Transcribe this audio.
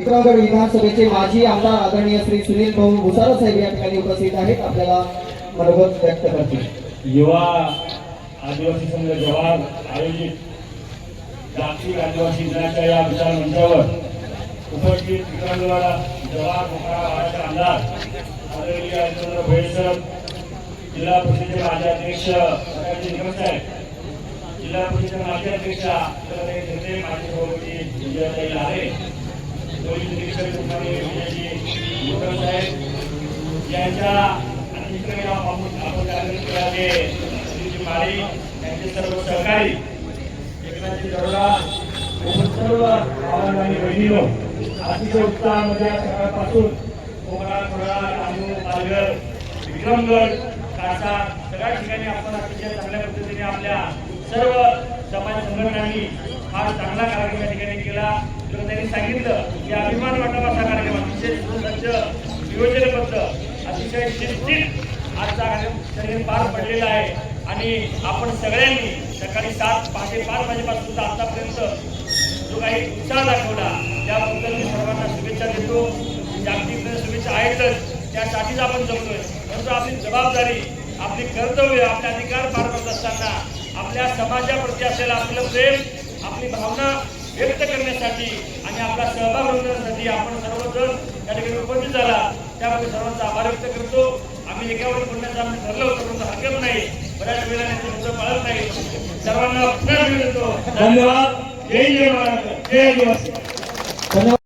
विक्रमगड विधानसभेचे माजी आमदार आदरणीय श्री सुनील भाऊ भुसारा साहेब या ठिकाणी उपस्थित आहेत. आपल्याला मनोगत व्यक्त करतील. युवा आदिवासी संघ जवाहर आयोजित जागतिक आदिवासी दिनाच्या या विचार मंचावर उपस्थित विक्रमगड जवाहर मोकळा आमदार आदरणीय हरिश्चंद्र भोये सर जिल्हा परिषदेचे माजी अध्यक्ष निकम साहेब जिल्हा परिषदेचे माजी अध्यक्ष माजी सभापती विजयाताई लारे पोलीस निरीक्षक साहेब यांच्या आपण आपण श्रीजी माळी यांचे सर्व सहकारी एकनाथजी दरोडा सर्व भावांनो आणि बहिणीनो अतिशय उत्साहामध्ये सकाळपासून थोडा तांदूळ पालघर विक्रमगड कासा सगळ्या ठिकाणी आपण अतिशय चांगल्या पद्धतीने आपल्या सर्व समाज संघटनांनी हा चांगला कार्यक्रम या ठिकाणी केला. त्यांनी सांगितलं की अभिमान वाटावा असा कार्यक्रम अतिशय सुसज्ज नियोजनबद्ध अतिशय शिस्तीत आजचा कार्यक्रम त्यांनी पार पडलेला आहे. आणि आपण सगळ्यांनी सकाळी सात पहाटे पाच वाजेपासून सुद्धा आतापर्यंत जो काही उत्साह दाखवला त्याबद्दल मी सर्वांना शुभेच्छा देतो. जागतिक शुभेच्छा आहेतच त्यासाठीच आपण जगतोय परंतु आपली जबाबदारी आपली कर्तव्य आपले अधिकार पार पडत असताना आपल्या समाजाप्रती असलेलं आपलं प्रेम आपली भावना व्यक्त करण्यासाठी आणि आपला सहभाग नोंदवण्यासाठी आपण सर्वजण या ठिकाणी उपस्थित झाला. त्यामध्ये सर्वांचा आभार व्यक्त करतो. आम्ही एकावर बोलण्याचं आम्ही ठरलं होतं परंतु हरकत नाही. बऱ्याच वेळा त्यांचं शब्द पाळत नाही. सर्वांना पुन्हा देतो. धन्यवाद. जय जय महाराष्ट्र. जय आदिवासी.